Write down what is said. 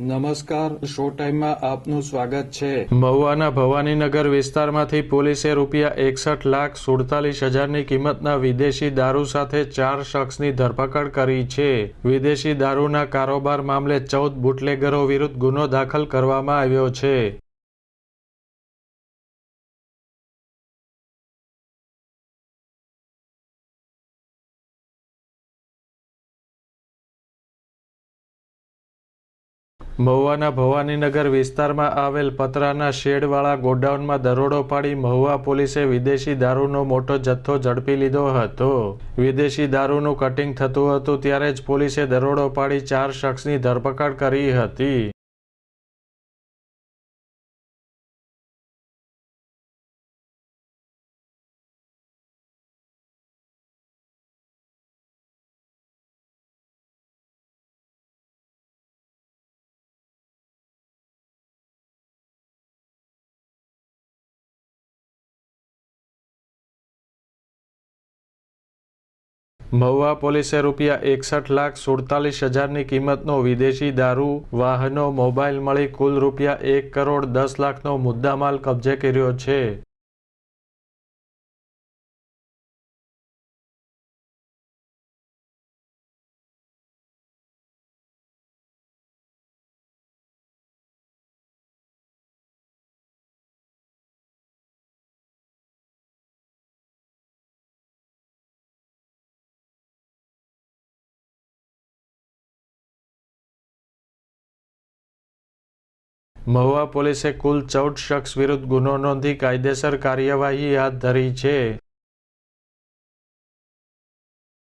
નમસ્કાર, શો ટાઈમમાં આપનું સ્વાગત છે. મહુવાના ભવાનીનગર વિસ્તારમાંથી પોલીસે રૂપિયા એકસઠ લાખ સુડતાલીસ હજારની કિંમતના વિદેશી દારૂ સાથે ચાર શખ્સની ધરપકડ કરી છે. વિદેશી દારૂના કારોબાર મામલે ચૌદ બુટલેગરો વિરુદ્ધ ગુનો દાખલ કરવામાં આવ્યો છે. મહુવાના ભવાનીનગર વિસ્તારમાં આવેલ પતરાના શેડવાળા ગોડાઉનમાં દરોડો પાડી મહુવા પોલીસે વિદેશી દારૂનો મોટો જથ્થો ઝડપી લીધો હતો. વિદેશી દારૂનું કટિંગ થતું હતું ત્યારે જ પોલીસે દરોડો પાડી ચાર શખ્સની ધરપકડ કરી હતી. મહુવા પોલીસે રૂપિયા એકસઠ લાખ સુડતાલીસ હજારની કિંમતનો વિદેશી દારૂ, વાહનો, મોબાઈલ મળી કુલ રૂપિયા એક કરોડ દસ લાખનો મુદ્દામાલ કબજે કર્યો છે. મહુવા પોલીસે કુલ ચૌદ શખ્સ વિરુદ્ધ ગુનો નોંધી કાયદેસર કાર્યવાહી હાથ ધરી છે.